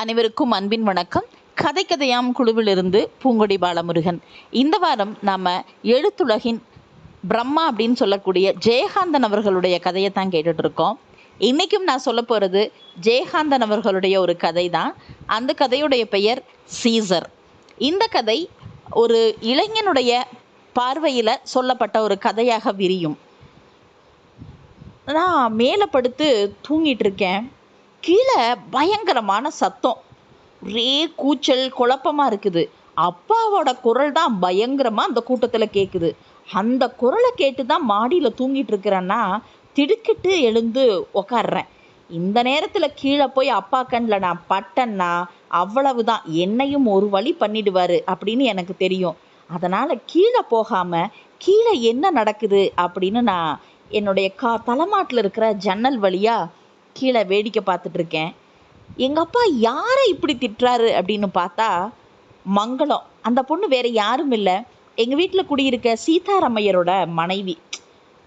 அனைவருக்கும் அன்பின் வணக்கம். கதை கதையாம் குழுவிலிருந்து பூங்கொடி பாலமுருகன். இந்த வாரம் நாம் எழுத்துலகின் பிரம்மா அப்படின்னு சொல்லக்கூடிய ஜெயகாந்தன் அவர்களுடைய கதையை தான் கேட்டுட்டு இருக்கோம். இன்றைக்கும் நான் சொல்ல போகிறது ஜெயகாந்தன் அவர்களுடைய ஒரு கதை தான். அந்த கதையுடைய பெயர் சீசர். இந்த கதை ஒரு இளைஞனுடைய பார்வையில் சொல்லப்பட்ட ஒரு கதையாக விரியும். நான் மேலே படுத்து தூங்கிட்டு இருக்கேன். கீழே பயங்கரமான சத்தம். ஒரே கூச்சல் குழப்பமாக இருக்குது. அப்பாவோட குரல் தான் பயங்கரமாக அந்த கூட்டத்தில் கேட்குது அந்த குரலை கேட்டு தான் மாடியில் தூங்கிட்டு இருக்கிறேன்னா திடுக்கிட்டு எழுந்து உக்காடுறேன் இந்த நேரத்தில் கீழே போய் அப்பா கண்ணில் நான் பட்டேன்னா அவ்வளவுதான். என்னையும் ஒரு வழி பண்ணிடுவார் அப்படின்னு எனக்கு தெரியும். அதனால் கீழே போகாமல் கீழே என்ன நடக்குது அப்படின்னு நான் என்னுடைய கா தலைமாட்டில் இருக்கிற ஜன்னல் வழியாக கீழே வேடிக்கை பார்த்துட்டு இருக்கேன். எங்க அப்பா யாரை இப்படி திட்டுறாரு அப்படின்னு பார்த்தா மங்களம். அந்த பொண்ணு வேற யாரும் இல்லை. எங்க வீட்டில் குடியிருக்க சீதாராமையரோட மனைவி.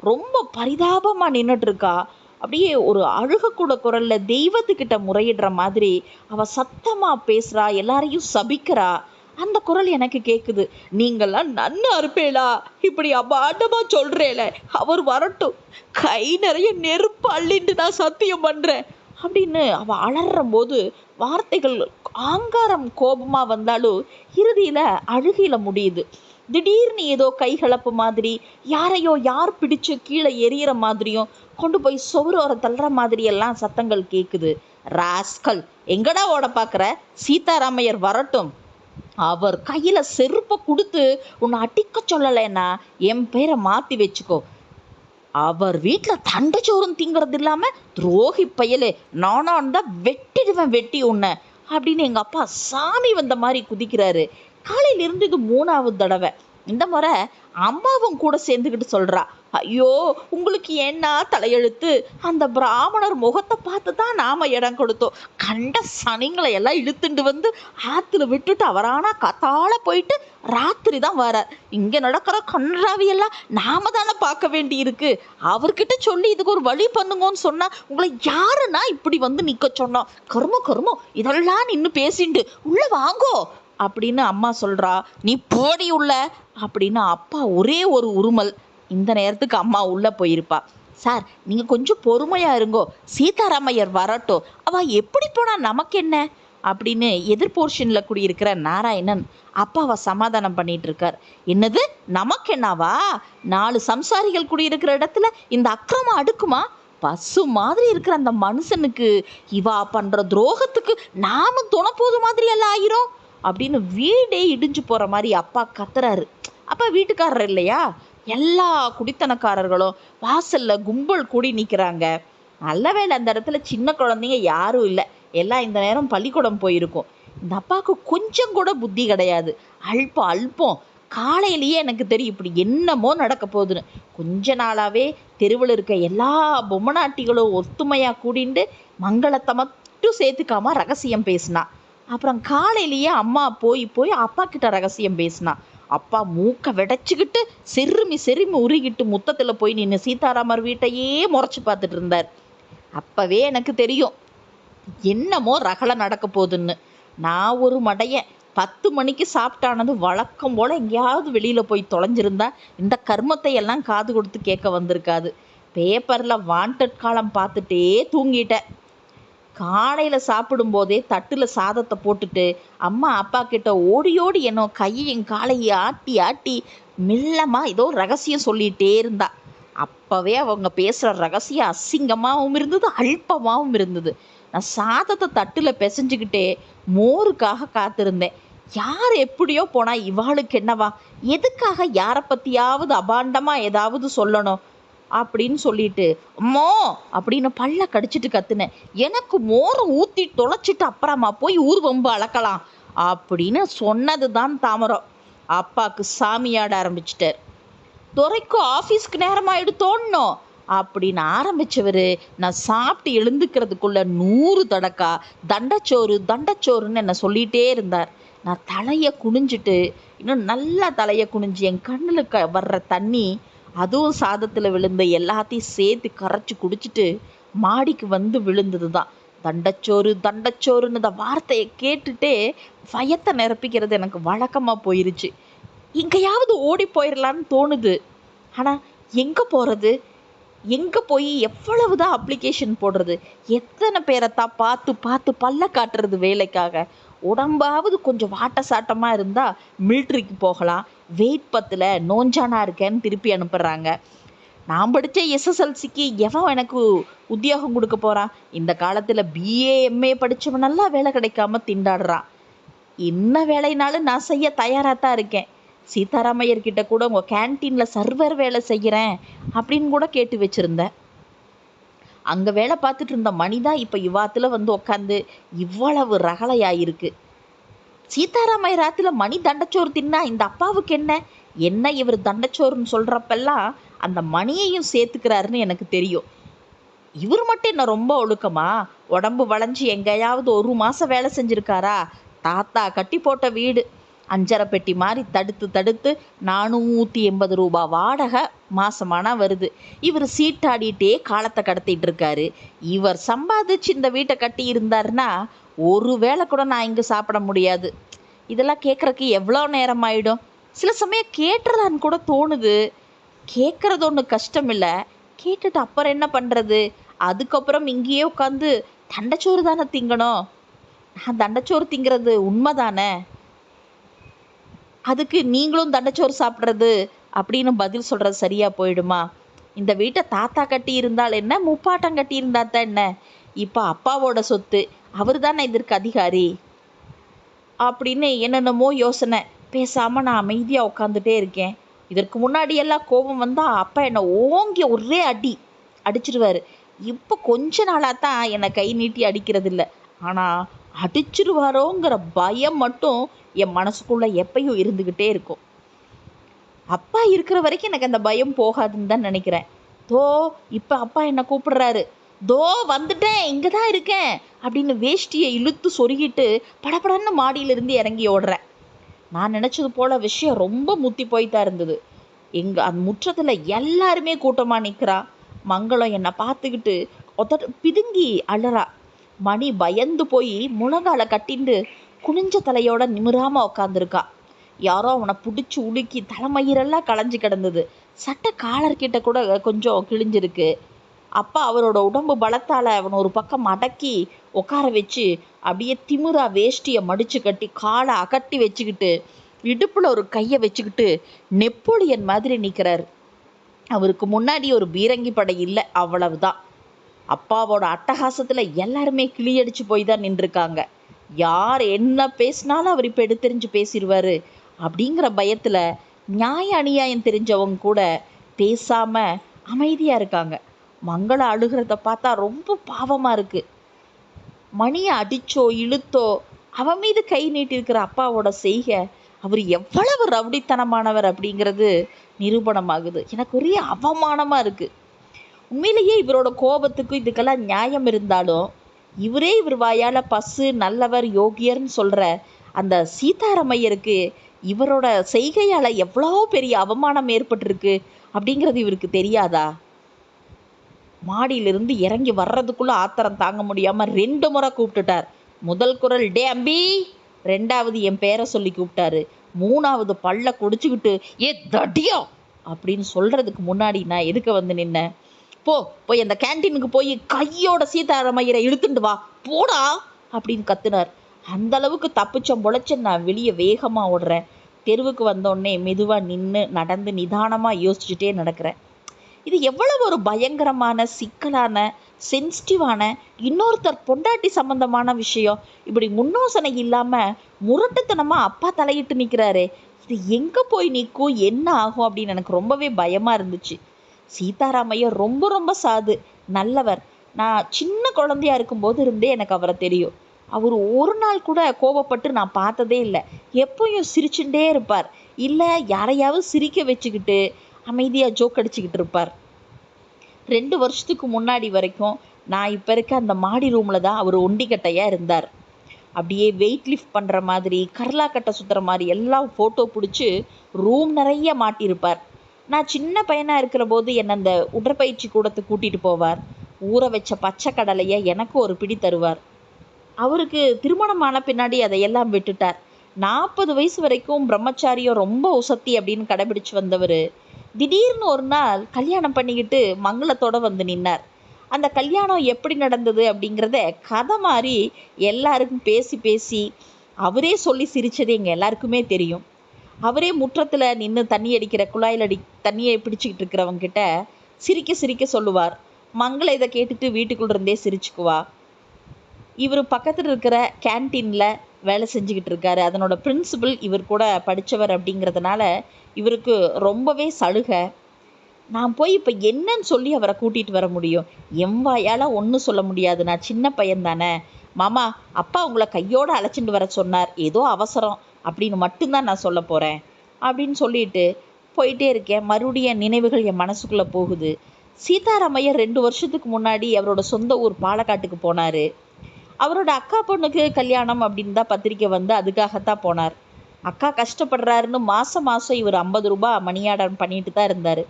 ரொம்ப பரிதாபமா நின்றுட்டு இருக்கா அப்படியே ஒரு அழுகக்கூட குரல்ல தெய்வத்துக்கிட்ட முறையிடுற மாதிரி அவ சத்தமா பேசுறா எல்லாரையும் சபிக்கிறா. குரல் எனக்கு கேக்குது. நீங்கெல்லாம் நன்னா இருப்பேளா இப்படி அபாண்டமா சொல்றேல அவர் வரட்டும். கை நிறைய நெருப்பு அள்ளிட்டு நான் சத்தியம் பண்றேன். அப்படின்னு அவ அலறும் போது வார்த்தைகள் ஆங்காரம் கோபமா வந்தாலும் இறுதியில அழுகில முடியுது. திடீர்னு ஏதோ கைகலப்பு மாதிரி யாரையோ யார் பிடிச்சு கீழே எரியற மாதிரியும் கொண்டு போய் சுவரோர தள்ளுற மாதிரி எல்லாம் சத்தங்கள் கேக்குது. ராஸ்கல் எங்கடா ஓட பாக்குற? சீதாராமையர் வரட்டும். அவர் கையில் செருப்பை கொடுத்து உன்னை அடிக்க சொல்லலைன்னா என் பேரை மாற்றி வச்சுக்கோ. அவர் வீட்டில் தண்டச்சோறும் திங்கிறது இல்லாமல் துரோகி பயலே நானும் இருந்தால் வெட்டிடுவேன் வெட்டி உன்னை அப்படின்னு எங்கள் அப்பா சாமி வந்த மாதிரி குதிக்கிறாரு. காலையிலிருந்து இது மூணாவது தடவை. இந்த முறை அம்மாவும் கூட சேர்ந்துக்கிட்டு சொல்கிறா ஐயோ உங்களுக்கு என்ன தலையெழுத்து? அந்த பிராமணர் முகத்தை பார்த்து தான் நாம இடம் கொடுத்தோம். கண்ட சனிங்களை எல்லாம் இழுத்துண்டு வந்து ஆத்துல விட்டுட்டு அவரானா கத்தால போயிட்டு ராத்திரி தான் வரார். இங்க நடக்கிற கன்றாவி எல்லாம் நாம தானே பார்க்க வேண்டி இருக்கு அவர்கிட்ட சொல்லி இதுக்கு ஒரு வழி பண்ணுங்கன்னு சொன்னா உங்களை யாருன்னா இப்படி வந்து நிக்க சொன்னோம் கருமோ கருமோ இதெல்லாம் நின்னு பேசிண்டு உள்ள வாங்கோ. அப்படின்னு அம்மா சொல்றா நீ போடி உள்ள. அப்படின்னு அப்பா ஒரே ஒரு உருமல். இந்த நேரத்துக்கு அம்மா உள்ள போயிருப்பா. சார் நீங்க கொஞ்சம் பொறுமையா இருங்கோ. சீதாராமையர் வரட்டும். அவ எப்படி போனா நமக்கு என்ன? அப்படின்னு எதிர் போர்ஷன்ல குடியிருக்கிற நாராயணன் அப்பாவை சமாதானம் பண்ணிட்டு இருக்கார். என்னது? நமக்கு என்னவா? நாலு சம்சாரிகள் குடியிருக்கிற இடத்துல இந்த அக்கிரமம் அடுக்குமா? பசு மாதிரி இருக்கிற அந்த மனுஷனுக்கு இவா பண்ற துரோகத்துக்கு நாம துணப்போது மாதிரி எல்லாம் ஆயிரும்? அப்படின்னு வீடே இடிஞ்சு போற மாதிரி அப்பா கத்துறாரு. அப்பா வீட்டுக்காரர் இல்லையா? எல்லா குடித்தனக்காரர்களும் வாசல்ல கும்பல் கூடி நிற்கிறாங்க நல்ல வேலை அந்த இடத்துல சின்ன குழந்தைங்க யாரும் இல்லை. எல்லாம் இந்த நேரம் பள்ளிக்கூடம் போயிருக்கும். இந்த அப்பாவுக்கு கொஞ்சம் கூட புத்தி கிடையாது. அல்பம் அல்பம். காலையிலேயே எனக்கு தெரியும் இப்படி என்னமோ நடக்க போகுதுன்னு. கொஞ்ச நாளாவே தெருவில் இருக்க எல்லா பொம்மநாட்டிகளும் ஒத்துமையா கூடிண்டு மங்களத்தை மட்டும் சேர்த்துக்காம ரகசியம் பேசினா. அப்புறம் காலையிலேயே அம்மா போய் போய் அப்பா கிட்ட ரகசியம் பேசினா. அப்பா மூக்கை விடைச்சிக்கிட்டு செருமி செருமி உருகிட்டு முத்தத்தில் போய் நின்று சீதாராமர் வீட்டையே முறைச்சி பார்த்துட்டு இருந்தார். அப்போவே எனக்கு தெரியும் என்னமோ ரகலை நடக்க போகுதுன்னு. நான் ஒரு மடையன் பத்து மணிக்கு சாப்பிட்டானது வழக்கம் போல் எங்கேயாவது வெளியில் போய் தொலைஞ்சிருந்தா இந்த கர்மத்தை எல்லாம் காது கொடுத்து கேட்க வந்திருக்காது. பேப்பரில் வாண்டட் காலம் பார்த்துட்டே தூங்கிட்டேன். காலையில் சாப்பிடும் போதே தட்டுல சாதத்தை போட்டுட்டு அம்மா அப்பா கிட்ட ஓடி ஓடி என்னோ கையையும் காலையும் ஆட்டி ஆட்டி மெல்லமா ஏதோ ரகசியம் சொல்லிட்டே இருந்தா. அப்பவே அவங்க பேசுற ரகசியம் அசிங்கமாகவும் இருந்தது அல்பமாகவும் இருந்தது. நான் சாதத்தை தட்டுல பிசைஞ்சுக்கிட்டே மோருக்காக காத்திருந்தேன். யார் எப்படியோ போனா இவாளுக்கு என்னவா? எதுக்காக யாரை பத்தியாவது அபாண்டமா ஏதாவது சொல்லணும்? அப்படின்னு சொல்லிட்டு அம்மோ அப்படின்னு பல்ல கடிச்சிட்டு கத்துனேன் எனக்கு மோரை ஊத்தி தொலைச்சிட்டு அப்புறமா போய் ஊர் வம்பு அளக்கலாம் அப்படின்னு சொன்னது தான் தாமரம். அப்பாக்கு சாமியாட ஆரம்பிச்சிட்டார். துறைக்கும் ஆஃபீஸ்க்கு நேரமாக ஆயிடுத்தோன்னோ அப்படின்னு ஆரம்பிச்சவர் நான் சாப்பிட்டு எழுந்துக்கிறதுக்குள்ள நூறு தடக்கா தண்டச்சோறு தண்டச்சோறுன்னு என்னை சொல்லிட்டே இருந்தார். நான் தலையை குனிஞ்சிட்டு இன்னும் நல்லா தலையை குனிஞ்சு என் கண்ணில் க வர்ற தண்ணி அதுவும் சாதத்தில் விழுந்த எல்லாத்தையும் சேர்த்து கரைச்சி குடிச்சிட்டு மாடிக்கு வந்து விழுந்தது தான் தண்டச்சோறு தண்டச்சோறுன்னு இந்த வார்த்தையை கேட்டுட்டே பயத்தை நிரப்பிக்கிறது எனக்கு வழக்கமாக போயிருச்சு. எங்கேயாவது ஓடி போயிடலான்னு தோணுது. ஆனால் எங்கே போகிறது எங்கே போய் எவ்வளவு தான் அப்ளிகேஷன் போடுறது? எத்தனை பேரை தான் பார்த்து பார்த்து பல்ல காட்டுறது வேலைக்காக? உடம்பாவது கொஞ்சம் வாட்ட சாட்டமாக இருந்தால் மில்ட்ரிக்கு போகலாம். வெயிட் பத்தில் நோஞ்சானா இருக்கேன்னு திருப்பி அனுப்புகிறாங்க நான் படித்த எஸ்எஸ்எல்சிக்கு எவன் எனக்கு உத்தியோகம் கொடுக்க போகிறான் இந்த காலத்தில் பிஏ எம்ஏ நல்லா வேலை கிடைக்காம திண்டாடுறான். என்ன வேலைனாலும் நான் செய்ய தயாராக தான் இருக்கேன். சீதாராமையர்கிட்ட கூட உங்கள் கேன்டீனில் சர்வர் வேலை செய்கிறேன் அப்படின்னு கூட கேட்டு வச்சுருந்தேன். அங்கே வேலை பார்த்துட்டு இருந்த மணி தான் இப்போ இவாத்தில் வந்து உட்காந்து இவ்வளவு ரகலையாயிருக்கு. சீதாராமையராத்தில் மணி தண்டச்சோறு தின்னா இந்த அப்பாவுக்கு என்ன? என்ன இவர் தண்டச்சோறுன்னு சொல்கிறப்பெல்லாம் அந்த மணியையும் சேர்த்துக்கிறாருன்னு எனக்கு தெரியும். இவர் மட்டும் என்ன ரொம்ப ஒழுக்கமா? உடம்பு வளைஞ்சு எங்கேயாவது ஒரு மாதம் வேலை செஞ்சுருக்காரா? தாத்தா கட்டி போட்ட வீடு. அஞ்சரை பெட்டி மாதிரி தடுத்து தடுத்து நானூற்றி எண்பது ரூபா வாடகை மாசமானா வருது. இவர் சீட்டாடிட்டே காலத்தை கடத்திட்டு இருக்காரு இவர் சம்பாதிச்சு இந்த வீட்டை கட்டி இருந்தாருன்னா ஒரு வேளை கூட நான் இங்கே சாப்பிட முடியாது. இதெல்லாம் கேட்குறக்கு எவ்வளோ நேரம் ஆயிடும்? சில சமயம் கேட்டுறதான்னு கூட தோணுது. கேட்குறது ஒன்றும் கஷ்டம் இல்லை. கேட்டுட்டு அப்புறம் என்ன பண்ணுறது அதுக்கப்புறம் இங்கேயே உட்காந்து தண்டச்சோறு தானே திங்கணும்? நான் தண்டச்சோறு திங்கிறது உண்மைதானே? அதுக்கு நீங்களும் தண்டச்சோறு சாப்பிட்றது அப்படின்னு பதில் சொல்கிறது சரியாக போயிடுமா? இந்த வீட்டை தாத்தா கட்டி இருந்தால் என்ன? முப்பாட்டம் கட்டி இருந்தா தான் என்ன? இப்போ அப்பாவோட சொத்து அவர் தானே இதற்கு அதிகாரி? அப்படின்னு என்னென்னமோ யோசனை. பேசாமல் நான் அமைதியாக உட்காந்துட்டே இருக்கேன். இதற்கு முன்னாடி எல்லாம் கோபம் வந்தால் அப்பா என்னை ஓங்கி ஒரே அடி அடிச்சிருவாரு. இப்போ கொஞ்ச நாளாக தான் என்னை கை நீட்டி அடிக்கிறது இல்லை ஆனால் அடிச்சிருவாரோங்கிற பயம் மட்டும் என் மனசுக்குள்ளே எப்பயும் இருந்துக்கிட்டே இருக்கும். அப்பா இருக்கிற வரைக்கும் எனக்கு அந்த பயம் போகாதுன்னு தான் நினைக்கிறேன். தோ இப்போ அப்பா என்னை கூப்பிடுறாரு? தோ வந்துட்டேன் இங்கே தான் இருக்கேன் அப்படின்னு வேஷ்டியை இழுத்து சொருகிட்டு படபடன்னு மாடியிலிருந்து இறங்கி ஓடுறேன். நான் நினச்சது போல் விஷயம் ரொம்ப முத்தி போய் தான் இருந்தது. எங்கள் அந்த முற்றத்தில் எல்லாருமே கூட்டமாக நிற்கிறா மங்களம் என்னை பார்த்துக்கிட்டு ஒத்த பிதுங்கி அழறா. மணி பயந்து போய் முழங்கால கட்டிண்டு குனிஞ்ச தலையோட நிமிராம உக்காந்துருக்கா. யாரோ அவனை பிடிச்சி உலுக்கி தலைமயிரெல்லாம் களைஞ்சு கிடந்தது. சட்டை காலர் கிட்ட கூட கொஞ்சம் கிழிஞ்சிருக்கு. அப்பா அவரோட உடம்பு பலத்தால் அவனை ஒரு பக்கம் அடக்கி உட்கார வச்சு அப்படியே திமிரா வேஷ்டியை மடிச்சு கட்டி காலை அகட்டி வச்சுக்கிட்டு இடுப்பில் ஒரு கையை வச்சுக்கிட்டு நெப்போலியன் மாதிரி நிற்கிறாரு அவருக்கு முன்னாடி ஒரு பீரங்கி படை இல்லை அவ்வளவுதான். அப்பாவோட அட்டகாசத்தில் எல்லாருமே கிளியடிச்சு போய் தான் நின்றுருக்காங்க. யார் என்ன பேசினாலும் அவர் இப்போ எடுத்தெறிஞ்சு பேசிடுவார் அப்படிங்கிற பயத்தில் நியாய அநியாயம் தெரிஞ்சவங்க கூட பேசாமல் அமைதியாக இருக்காங்க. மங்கள அழுகிறத பார்த்தா ரொம்ப பாவமாக இருக்குது மணியை அடிச்சோ இழுத்தோ அவன் மீது கை நீட்டிருக்கிற அப்பாவோட செய்கை அவர் எவ்வளவு ரவுடித்தனமானவர் அப்படிங்கிறது நிரூபணமாகுது. எனக்கு ஒரே அவமானமாக இருக்குது உண்மையிலேயே இவரோட கோபத்துக்கு இதுக்கெல்லாம் நியாயம் இருந்தாலும் இவரே இவர் வாயால் பசு நல்லவர் யோகியர்னு சொல்கிற அந்த சீதாராமையருக்கு இவரோட செய்கையால் எவ்வளோ பெரிய அவமானம் ஏற்பட்டிருக்கு அப்படிங்கிறது இவருக்கு தெரியாதா? மாடியிலிருந்து இறங்கி வர்றதுக்குள்ளே ஆத்திரம் தாங்க முடியாமல் ரெண்டு முறை கூப்பிட்டுட்டார். முதல் குரல் டே அம்பி! ரெண்டாவது என் பேரை சொல்லி கூப்பிட்டாரு. மூணாவது பல்ல குடிச்சுக்கிட்டு ஏ தடியா! அப்படின்னு சொல்கிறதுக்கு முன்னாடி நான் எதுக்கு வந்து நின்னேன்? போ போய் அந்த கேன்டீனுக்கு போய் கையோட சீதாராமையரை இழுத்துட்டு வா. போடா அப்படின்னு கத்துனார். அந்த அளவுக்கு தப்பிச்சம் பொழைச்ச நான் வெளியே வேகமாக ஓடுறேன். தெருவுக்கு வந்தோடனே மெதுவாக நின்று நடந்து நிதானமாக யோசிச்சுட்டே நடக்கிறேன். இது எவ்வளவு ஒரு பயங்கரமான சிக்கலான சென்சிட்டிவான இன்னொருத்தர் பொண்டாட்டி சம்பந்தமான விஷயம். இப்படி முன்னோசனை இல்லாமல் முரட்டுத்தனமாக அப்பா தலையிட்டு நிற்கிறாரு இது எங்கே போய் நிற்கும் என்ன ஆகும் அப்படின்னு எனக்கு ரொம்பவே பயமாக இருந்துச்சு. சீதாராமையர் ரொம்ப ரொம்ப சாது நல்லவர். நான் சின்ன குழந்தையா இருக்கும்போது இருந்தே எனக்கு அவரை தெரியும். அவர் ஒரு நாள் கூட கோபப்பட்டு நான் பார்த்ததே இல்லை. எப்பயும் சிரிச்சுட்டே இருப்பார். இல்லை யாரையாவது சிரிக்க வச்சுக்கிட்டு அமைதியாக ஜோக் அடிச்சுக்கிட்டு இருப்பார். ரெண்டு வருஷத்துக்கு முன்னாடி வரைக்கும் நான் இப்போ இருக்க அந்த மாடி ரூமில் தான் அவர் ஒண்டிக்கட்டையாக இருந்தார். அப்படியே வெயிட் லிஃப்ட் பண்ணுற மாதிரி கர்லா கட்டை சுற்றுற மாதிரி எல்லாம் ஃபோட்டோ பிடிச்சி ரூம் நிறைய மாட்டியிருப்பார். நான் சின்ன பையனாக இருக்கிற போது என்னை அந்த உடற்பயிற்சி கூடத்துக்கு கூட்டிகிட்டு போவார். ஊற வச்ச பச்சை கடலையை எனக்கு ஒரு பிடி தருவார். அவருக்கு திருமணம் ஆன பின்னாடி அதையெல்லாம் விட்டுட்டார். நாற்பது வயசு வரைக்கும் பிரம்மச்சாரியம் ரொம்ப உசத்தி அப்படின்னு கடைபிடிச்சு வந்தவர். திடீர்னு ஒரு நாள் கல்யாணம் பண்ணிக்கிட்டு மங்களத்தோடு வந்து நின்னார். அந்த கல்யாணம் எப்படி நடந்தது அப்படிங்கிறத கதை மாதிரி எல்லாருக்கும் பேசி பேசி அவரே சொல்லி சிரித்தது எங்கள் எல்லாருக்குமே தெரியும். அவரே முற்றத்தில் நின்று தண்ணி அடிக்கிற குழாயில் அடி தண்ணியை பிடிச்சிக்கிட்டு இருக்கிறவங்க கிட்ட சிரிக்க சிரிக்க சொல்லுவார். மங்கள இதை கேட்டுட்டு வீட்டுக்குள்ள இருந்தே சிரிச்சுக்குவா. இவர் பக்கத்தில் இருக்கிற கேன்டீனில் வேலை செஞ்சுக்கிட்டு இருக்காரு. அதனோட பிரின்சிபல் இவர் கூட படித்தவர் அப்படிங்கிறதுனால இவருக்கு ரொம்பவே சலுகை. நான் போய் இப்போ என்னன்னு சொல்லி அவரை கூட்டிகிட்டு வர முடியும். என் வாயால் ஒன்றும் சொல்ல முடியாது. நான் சின்ன பையன் தானே மாமா அப்பா உங்களை கையோடு அழைச்சிட்டு வர சொன்னார். ஏதோ அவசரம். அப்படின்னு மட்டும்தான் நான் சொல்ல போகிறேன் அப்படின்னு சொல்லிட்டு போயிட்டே இருக்கேன். மறுபடியும் என் நினைவுகள் என் மனசுக்குள்ளே போகுது. சீதாராமையர் ரெண்டு வருஷத்துக்கு முன்னாடி அவரோட சொந்த ஊர் பாலக்காட்டுக்கு போனார். அவரோட அக்கா பொண்ணுக்கு கல்யாணம் அப்படின்னு தான் பத்திரிக்கை வந்து அதுக்காகத்தான் போனார். அக்கா கஷ்டப்படுறாருன்னு மாதம் மாதம் இவர் ஐம்பது ரூபாய் மணியாடம் பண்ணிட்டு தான் இருந்தார்.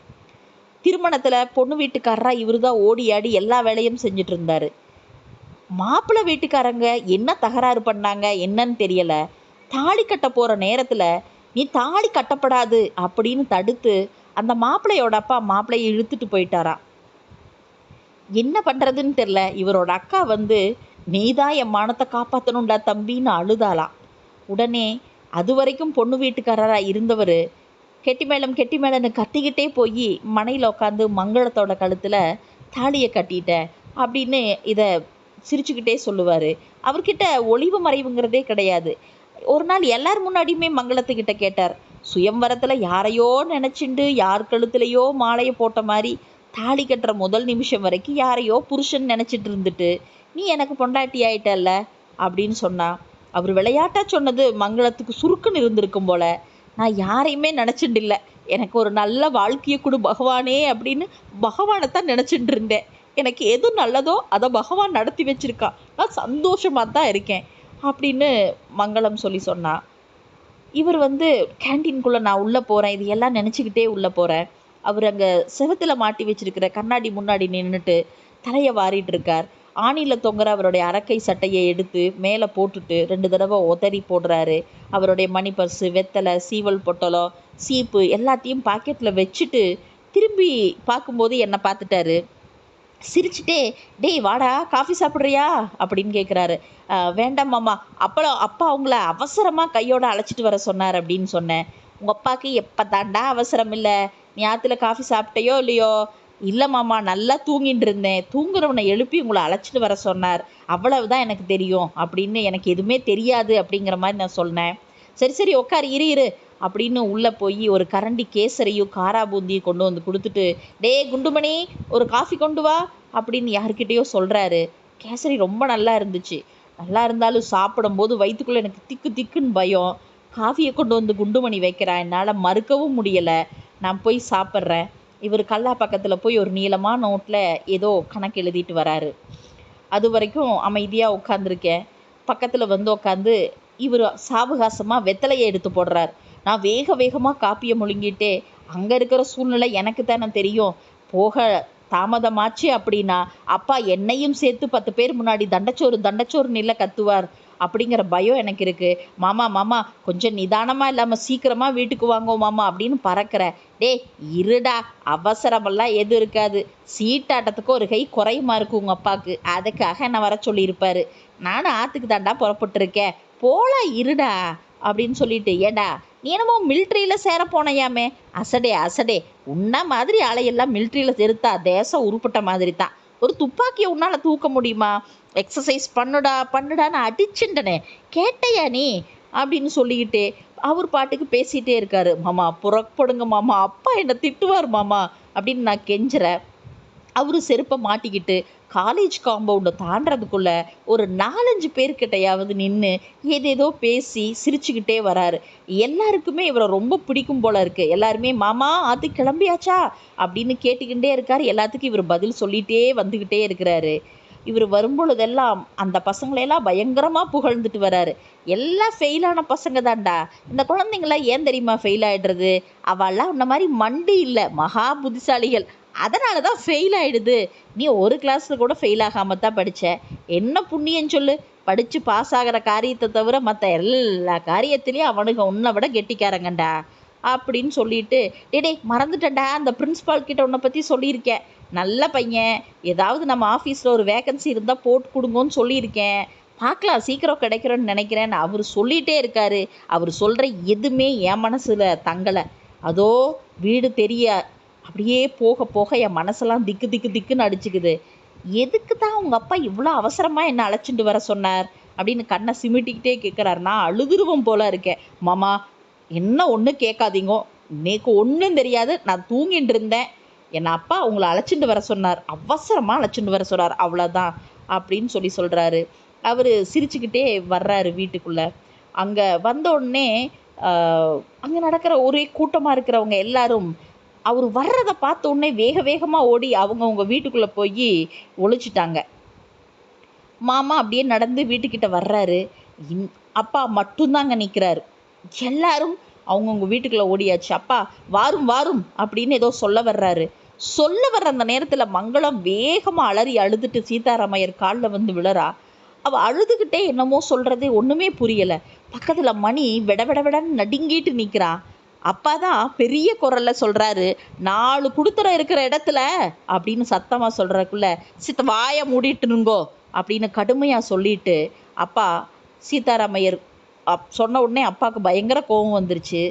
திருமணத்தில் பொண்ணு வீட்டுக்காரராக இவர் தான் ஓடி ஆடி எல்லா வேலையும் செஞ்சுட்டு இருந்தார். மாப்பிள்ளை வீட்டுக்காரங்க என்ன தகராறு பண்ணாங்க என்னன்னு தெரியலை. தாலி கட்ட போகிற நேரத்தில் நீ தாலி கட்டப்படாது அப்படின்னு தடுத்து அந்த மாப்பிள்ளையோட அப்பா மாப்பிள்ளையை இழுத்துட்டு போயிட்டாராம் என்ன பண்ணுறதுன்னு தெரில இவரோட அக்கா வந்து நீதான் என் மானத்தை காப்பாற்றணும்டா தம்பின்னு அழுதாளாம் உடனே அது வரைக்கும் பொண்ணு வீட்டுக்காரராக இருந்தவர் கெட்டி மேளம் கெட்டி மேளம்னு கத்திக்கிட்டே போய் மனையில் உட்காந்து மங்களத்தோட கழுத்தில் தாலியை கட்டிட்டேன் அப்படின்னு இதை சிரிச்சுக்கிட்டே சொல்லுவார். அவர்கிட்ட ஒளிவு மறைவுங்கிறதே கிடையாது. ஒரு நாள் எல்லார் முன்னாடியுமே மங்களத்துக்கிட்ட கேட்டார். சுயம்வரத்தில் யாரையோ நினச்சிண்டு யார் கழுத்துலையோ மாலையை போட்ட மாதிரி தாலி கட்டுற முதல் நிமிஷம் வரைக்கும் யாரையோ புருஷன் நினச்சிட்டு இருந்துட்டு நீ எனக்கு பொண்டாட்டி ஆயிட்டல்ல? அப்படின்னு சொன்னா அவர் விளையாட்டா சொன்னது மங்களத்துக்கு சுருக்குன்னு இருந்திருக்கும் போல. நான் யாரையுமே நினச்சிட்டு இல்லை. எனக்கு ஒரு நல்ல வாழ்க்கையை கொடு பகவானே அப்படின்னு பகவானை தான் நினச்சிட்டு இருந்தேன். எனக்கு எது நல்லதோ அதை பகவான் நடத்தி வச்சிருக்கான். நான் சந்தோஷமாக தான் இருக்கேன். அப்படின்னு மங்களம் சொல்லி சொன்னா. இவர் வந்து கேன்டீன்குள்ளே நான் உள்ளே போகிறேன் இது எல்லாம் நினச்சிக்கிட்டே உள்ளே போகிறேன் அவர் அங்கே செவத்தில் மாட்டி வச்சிருக்கிற கண்ணாடி முன்னாடி நின்றுட்டு தலையை வாரிட்டு இருக்கார். ஆணியில் தொங்குற அவருடைய அரக்கை சட்டையை எடுத்து மேலே போட்டுட்டு ரெண்டு தடவை உதறி போடுறாரு. அவருடைய மணி பர்ஸு வெத்தலை சீவல் பொட்டலம் சீப்பு எல்லாத்தையும் பாக்கெட்டில் வச்சுட்டு திரும்பி பார்க்கும்போது என்னை பார்த்துட்டாரு. சிரிச்சுட்டே டேய் வாடா காஃபி சாப்பிட்றியா? அப்படின்னு கேட்குறாரு வேண்டாம் மாமா. அப்போ அப்பா அவங்கள அவசரமாக கையோட அழைச்சிட்டு வர சொன்னார் அப்படின்னு சொன்னேன். உங்கள் அப்பாவுக்கு எப்போ தாண்டா அவசரம் இல்லை? நீ ஆற்றுல காஃபி சாப்பிட்டையோ இல்லையோ? இல்லை மாமா நல்லா தூங்கிட்டு இருந்தேன். தூங்குறவனை எழுப்பி உங்களை அழைச்சிட்டு வர சொன்னார். அவ்வளவுதான் எனக்கு தெரியும் அப்படின்னு எனக்கு எதுவுமே தெரியாது அப்படிங்கிற மாதிரி நான் சொன்னேன். சரி சரி உட்காரு. இரு இரு. அப்படின்னு உள்ளே போய் ஒரு கரண்டி கேசரியும் காரா பூந்தியும் கொண்டு வந்து கொடுத்துட்டு டேய் குண்டுமணி ஒரு காஃபி கொண்டு வா அப்படின்னு யாருக்கிட்டேயோ சொல்கிறாரு கேசரி ரொம்ப நல்லா இருந்துச்சு. நல்லா இருந்தாலும் சாப்பிடும்போது வயிற்றுக்குள்ளே எனக்கு திக்கு திக்குன்னு பயம். காஃபியை கொண்டு வந்து குண்டுமணி வைக்கிறான் என்னால் மறுக்கவும் முடியலை. நான் போய் சாப்பிட்றேன். இவர் கல்லா பக்கத்தில் போய் ஒரு நீளமான நோட்டில் ஏதோ கணக்கு எழுதிட்டு வராரு. அது வரைக்கும் அமைதியாக உட்காந்துருக்கேன் பக்கத்தில் வந்து உட்காந்து இவர் சாவகாசமாக வெத்தலையை எடுத்து போடுறார். நான் வேக வேகமாக காப்பியை முழுங்கிட்டே அங்கே இருக்கிற சூழ்நிலை எனக்கு தானே தெரியும். போக தாமதமாச்சு அப்படின்னா அப்பா என்னையும் சேர்த்து பத்து பேர் முன்னாடி தண்டச்சோறு தண்டச்சோறு நில கத்துவார் அப்படிங்கிற பயம் எனக்கு இருக்கு. மாமா மாமா கொஞ்சம் நிதானமாக இல்லாமல் சீக்கிரமாக வீட்டுக்கு வாங்கோ மாமா அப்படின்னு பறக்கிற. டேய் இருடா அவசரமெல்லாம் எதுவும் இருக்காது. சீட்டாட்டத்துக்கு ஒரு கை குறையுமா இருக்கு உங்கள் அப்பாவுக்கு? அதுக்காக என்ன வர சொல்லியிருப்பாரு. நானும் ஆற்றுக்கு தாண்டா புறப்பட்டுருக்கேன். போல இருடா அப்படின்னு சொல்லிட்டு ஏடா நீ என்னமோ மில்ட்ரியில் சேர போனையாமே. அசடே அசடே. உன்ன மாதிரி ஆளையெல்லாம் மில்ட்ரியில் செலுத்தா தேசம் உருப்பட்ட மாதிரி தான் ஒரு துப்பாக்கியை உன்னால் தூக்க முடியுமா? எக்ஸசைஸ் பண்ணுடா பண்ணுடான்னு அடிச்சுட்டனே. கேட்டையா நீ? அப்படின்னு சொல்லிக்கிட்டு அவர் பாட்டுக்கு பேசிகிட்டே இருக்காரு. மாமா புறப்படுங்க மாமா. அப்பா என்னை திட்டுவார் மாமா. அப்படின்னு நான் கெஞ்சுறேன். அவரு செருப்பை மாட்டிக்கிட்டு காலேஜ் காம்பவுண்டை தாண்டறதுக்குள்ள ஒரு நாலஞ்சு பேர்கிட்டையாவது நின்று ஏதேதோ பேசி சிரிச்சுக்கிட்டே வராரு. எல்லாருக்குமே இவரை ரொம்ப பிடிக்கும் போல இருக்குது எல்லாருமே மாமா அது கிளம்பியாச்சா? அப்படின்னு கேட்டுக்கிட்டே இருக்கார். எல்லாத்துக்கும் இவர் பதில் சொல்லிகிட்டே வந்துக்கிட்டே இருக்கிறாரு. இவர் வரும்பொழுதெல்லாம் அந்த பசங்களையெல்லாம் பயங்கரமாக புகழ்ந்துட்டு வராரு. எல்லாம் ஃபெயிலான பசங்க தான்டா. இந்த குழந்தைங்களாம் ஏன் தெரியுமா ஃபெயில் ஆகிடுறது அவெல்லாம் இந்த மாதிரி மண்டி இல்லை. மகா புத்திசாலிகள். அதனால தான் ஃபெயில் ஆகிடுது நீ ஒரு கிளாஸில் கூட ஃபெயில் ஆகாமல் தான் படித்த என்ன புண்ணியம் சொல்லு? படித்து பாஸ் ஆகிற காரியத்தை தவிர மற்ற எல்லா காரியத்திலையும் அவனுங்க உன்னை விட கெட்டிக்காரங்கண்டா. அப்படின்னு சொல்லிட்டு டேடே மறந்துட்டேன்டா அந்த பிரின்ஸ்பால் கிட்ட உன்னை பற்றி சொல்லியிருக்கேன். நல்ல பையன். ஏதாவது நம்ம ஆஃபீஸில் ஒரு வேகன்சி இருந்தால் போட்டு கொடுங்கன்னு சொல்லியிருக்கேன். பார்க்கலாம் சீக்கிரம் கிடைக்கிறோன்னு நினைக்கிறேன்னு அவர் சொல்லிகிட்டே இருக்காரு. அவர் சொல்கிற எதுவுமே என் மனசில் தங்கலை. அதோ வீடு தெரிய அப்படியே போக போக என் மனசெல்லாம் திக்கு திக்கு திக்குன்னு அடிச்சுக்குது. எதுக்கு தான் உங்கள் அப்பா இவ்வளோ அவசரமாக என்னை அழைச்சிட்டு வர சொன்னார்? அப்படின்னு கண்ணை சிமிட்டிக்கிட்டே கேட்குறாரு நான் அழுதுருவம் போல இருக்கேன். மாமா என்ன ஒன்றும் கேட்காதீங்கோ. நேக்கு ஒன்றும் தெரியாது. நான் தூங்கிட்டு இருந்தேன். என் அப்பா உங்களை அழைச்சிட்டு வர சொன்னார். அவசரமாக அழைச்சிட்டு வர சொன்னார். அவ்வளோதான் அப்படின்னு சொல்லி சொல்கிறாரு அவர் சிரிச்சுக்கிட்டே வர்றாரு வீட்டுக்குள்ளே. அங்கே வந்த உடனே அங்கே நடக்கிற ஒரே கூட்டமாக இருக்கிறவங்க எல்லாரும் அவர் வர்றதை பார்த்த உடனே வேக வேகமாக ஓடி அவங்கவுங்க வீட்டுக்குள்ளே போய் ஒழிச்சிட்டாங்க மாமா அப்படியே நடந்து வீட்டுக்கிட்ட வர்றாரு. இன் அப்பா மட்டும்தாங்க நிற்கிறாரு எல்லாரும் அவங்கவுங்க வீட்டுக்குள்ளே ஓடியாச்சு. அப்பா வாரும் வாரும் அப்படின்னு ஏதோ சொல்ல வர்றாரு. சொல்ல வர்ற அந்த நேரத்தில் மங்களம் வேகமாக அலறி அழுதுட்டு சீதாராமையர் காலில் வந்து விழறா. அவள் அழுதுகிட்டே என்னமோ சொல்கிறது ஒன்றுமே புரியலை. பக்கத்தில் மணி விட விட விடன்னு நடுங்கிட்டு நிற்கிறா அப்பா தான் பெரிய குரலில் சொல்கிறாரு நாலு குடுத்துற இருக்கிற இடத்துல அப்படின்னு சத்தமாக சொல்கிறக்குள்ள சித்த வாயை மூடிட்டுனுங்கோ அப்படின்னு கடுமையாக சொல்லிட்டு அப்பா சீதாராமையர் அப் சொன்ன உடனே அப்பாவுக்கு பயங்கர கோபம் வந்துருச்சு.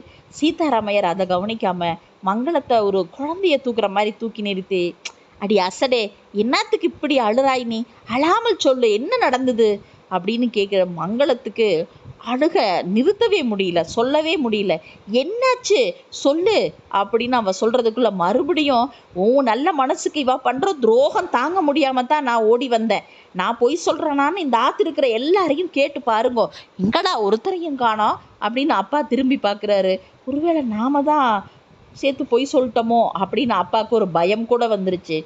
சீதாராமையர் அதை கவனிக்காம மங்களத்தை ஒரு குழந்தைய தூக்குற மாதிரி தூக்கி நிறுத்தி. அடி அசடே என்னத்துக்கு இப்படி அழுறாய் நீ? அழாமல் சொல்லு என்ன நடந்தது? அப்படின்னு கேட்குற மங்களத்துக்கு அழுக நிறுத்தவே முடியல சொல்லவே முடியல. என்னாச்சு? சொல்லு அப்படின்னு அவன் சொல்கிறதுக்குள்ளே மறுபடியும் உன் நல்ல மனசுக்கு இவா பண்ணுற துரோகம் தாங்க முடியாம தான் நான் ஓடி வந்தேன். நான் பொய் சொல்கிறேனான்னு இந்த ஆத்து இருக்கிற எல்லாரையும் கேட்டு பாருங்க. இங்கடா ஒருத்தரையும் காணோம் அப்படின்னு அப்பா திரும்பி பார்க்குறாரு ஒருவேளை நாம தான் சேர்த்து பொய் சொல்லிட்டோமோ? அப்படின்னு அப்பாவுக்கு ஒரு பயம் கூட வந்துருச்சு.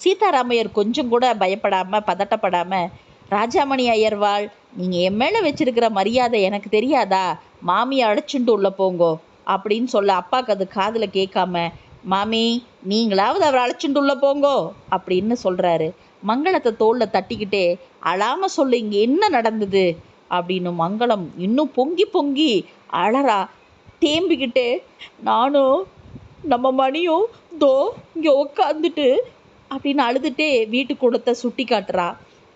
சீதாராமையர் கொஞ்சம் கூட பயப்படாமல் பதட்டப்படாமல் ராஜாமணி ஐயர்வாள் நீங்கள் என் மேலே வச்சிருக்கிற மரியாதை எனக்கு தெரியாதா? மாமியை அழைச்சிட்டு உள்ளே போங்கோ அப்படின்னு சொல்ல அப்பாவுக்கு அது காதில் கேட்காம மாமி நீங்களாவது அவரை அழைச்சிட்டு உள்ளே போங்கோ அப்படின்னு சொல்கிறாரு மங்களத்தை தோளில் தட்டிக்கிட்டே அழாமல் சொல்லு இங்கே என்ன நடந்தது? அப்படின்னு மங்களம் இன்னும் பொங்கி பொங்கி அழறா தேம்பிக்கிட்டு நானும் நம்ம மணியும் தோ இங்கே உட்காந்துட்டு அப்படின்னு அழுதுட்டே வீட்டு கூடத்தை சுட்டி காட்டுறா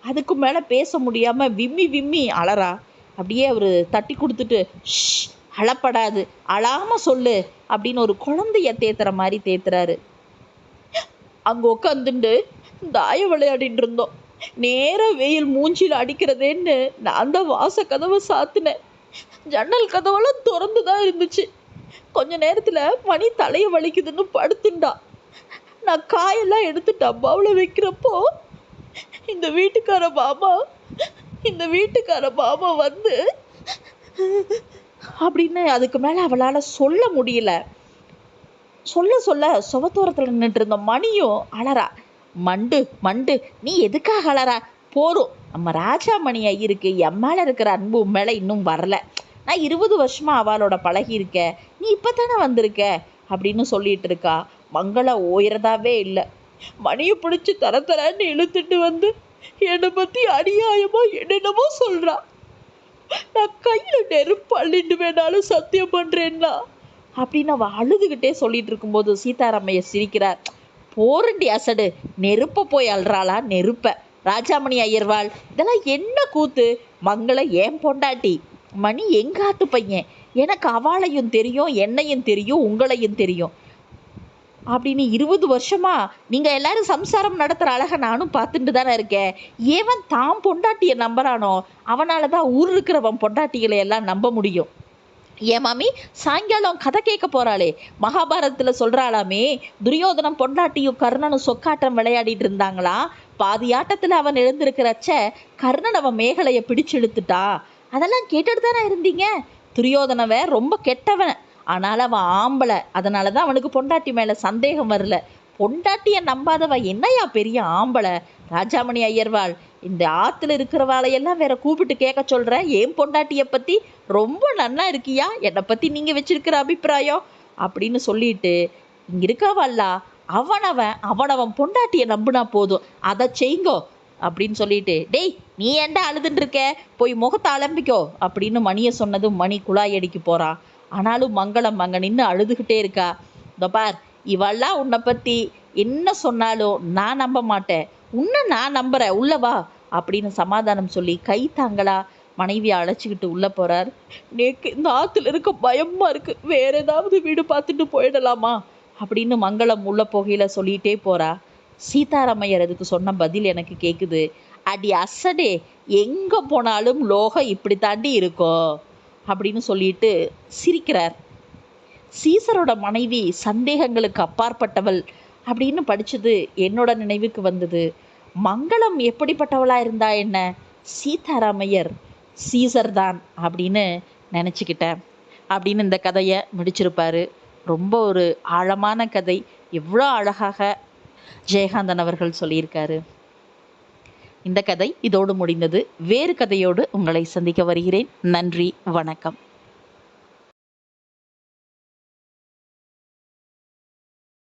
அதுக்கு மேலே பேச முடியாமல் விம்மி விம்மி அழறா. அப்படியே அவர் தட்டி கொடுத்துட்டு ஷ் அழப்படாது. அழாமல் சொல்லு. அப்படின்னு ஒரு குழந்தைய தேத்துற மாதிரி தேத்துறாரு. அங்கே உட்காந்துண்டு தாய விளையாடிட்டு இருந்தோம். நேர வெயில் மூஞ்சியில் அடிக்கிறதேன்னு நான் தான் வாச கதவை சாத்தினேன். ஜன்னல் கதவெல்லாம் திறந்து தான் இருந்துச்சு. கொஞ்ச நேரத்தில் மணி தலையை வலிக்குதுன்னு படுத்துண்டா. நான் காயெல்லாம் எடுத்து டப்பாவில் வைக்கிறப்போ இந்த வீட்டுக்கார பாபா இந்த வீட்டுக்கார பாபா வந்து அப்படின்னு அதுக்கு மேலே அவளால் சொல்ல முடியல. சொல்ல சொல்ல சுவத்தோரத்தில் நின்று இருந்த மணியும் அலறா. மண்டு மண்டு நீ எதுக்காக அலறா? போரும் நம்ம ராஜாமணி ஐயருக்கு என் மேலே இருக்கிற அன்பு மேல மேலே இன்னும் வரல. நான் இருபது வருஷமா அவளோட பழகி இருக்க நீ இப்போ தானே வந்திருக்க? அப்படின்னு சொல்லிட்டு இருக்கா. மங்கள ஓயிறதாவே இல்லை. மணியை பிடிச்சி தர தரன்னு இழுத்துட்டு வந்து என்னை பற்றி அநியாயமா என்னென்னமோ சொல்றா. நான் கையில் நெருப்பு அள்ளிட்டு வேணாலும் சத்தியம் பண்ணுறேன்னா அப்படின்னு அவ அழுதுகிட்டே சொல்லிட்டு இருக்கும்போது சீதாராமைய சிரிக்கிறார். போரண்டி அசடு நெருப்ப போய் அல்றாளா நெருப்ப. ராஜாமணி ஐயர்வாள் இதெல்லாம் என்ன கூத்து? மங்கள ஏன் பொண்டாட்டி? மணி எங்காத்து பையன்? எனக்கு அவளையும் தெரியும் என்னையும் தெரியும் உங்களையும் தெரியும். அப்படின்னு இருபது வருஷமா நீங்க எல்லாரும் சம்சாரம் நடத்துற அழக நானும் பார்த்துட்டு தானே இருக்கேன். ஏவன் தான் பொண்டாட்டியை நம்புறானோ அவனால தான் ஊர் இருக்கிறவன் பொண்டாட்டிகளை எல்லாம் நம்ப முடியும். ஏன் மாமி சாயங்காலம் கதை கேட்க போறாளே. மகாபாரதத்துல சொல்றாளாமே துரியோதனம் பொண்டாட்டியும் கர்ணனும் சொக்காட்டம் விளையாடிட்டு இருந்தாங்களா? பாதி ஆட்டத்துல அவன் எழுந்திருக்கிறச்ச கர்ணன் அவன் மேகலைய பிடிச்சு இழுத்துட்டா? அதெல்லாம் கேட்டுட்டு தானே இருந்தீங்க? துரியோதனவன் ரொம்ப கெட்டவன். ஆனால் அவன் ஆம்பளை. அதனால தான் அவனுக்கு பொண்டாட்டி மேலே சந்தேகம் வரல. பொண்டாட்டியை நம்பாதவ என்னையா பெரிய ஆம்பளை? ராஜாமணி ஐயர்வாள் இந்த ஆற்றுல இருக்கிறவாளையெல்லாம் வேற கூப்பிட்டு கேட்க சொல்கிற ஏன் பொண்டாட்டியை பற்றி ரொம்ப நன்னா இருக்கியா? என்னை பற்றி நீங்கள் வச்சிருக்கிற அபிப்பிராயம்? அப்படின்னு சொல்லிட்டு இங்கே இருக்கவல்லா. அவனவன் அவனவன் பொண்டாட்டியை நம்பினா போதும். அதை செய்ங்கோ. அப்படின்னு சொல்லிட்டு டேய் நீ ஏன்டா அழுதுன்னு இருக்க? போய் முகத்தை அலம்பிக்கோ. அப்படின்னு மணியை சொன்னதும் மணி குழாய் அடிக்க போகிறான் ஆனாலும் மங்களம் அங்கே நின்று அழுதுகிட்டே இருக்கா. இந்த பார் இவெல்லாம் உன்னை பற்றி என்ன சொன்னாலும் நான் நம்ப மாட்டேன். உன்னை நான் நம்புறேன். உள்ள வா அப்படின்னு சமாதானம் சொல்லி கை தாங்களா மனைவியை அழைச்சிக்கிட்டு உள்ளே போகிறார் நேக்கு இந்த ஆற்றுல இருக்க பயமாக இருக்குது வேற ஏதாவது வீடு பார்த்துட்டு போயிடலாமா அப்படின்னு மங்களம் உள்ளே போகையில் சொல்லிட்டே போகிறா சீதாராமையர் அதுக்கு சொன்ன பதில் எனக்கு கேட்குது அடி அசடே எங்கே போனாலும் லோகம் இப்படி தாண்டி இருக்கும் அப்படின்னு சொல்லிட்டு சிரிக்கிறார். சீசரோட மனைவி சந்தேகங்களுக்கு அப்பாற்பட்டவள் அப்படின்னு படித்தது என்னோட நினைவுக்கு வந்தது. மங்களம் எப்படிப்பட்டவளாக இருந்தா என்ன? சீதாராமையர் சீசர் தான் அப்படின்னு நினச்சிக்கிட்டேன். அப்படின்னு இந்த கதையை முடிச்சிருப்பாரு. ரொம்ப ஒரு ஆழமான கதை. எவ்வளோ அழகாக ஜெயகாந்தன் அவர்கள் சொல்லியிருக்காரு. இந்த கதை இதோடு முடிந்தது. வேறு கதையோடு உங்களை சந்திக்க வருகிறேன். நன்றி வணக்கம்.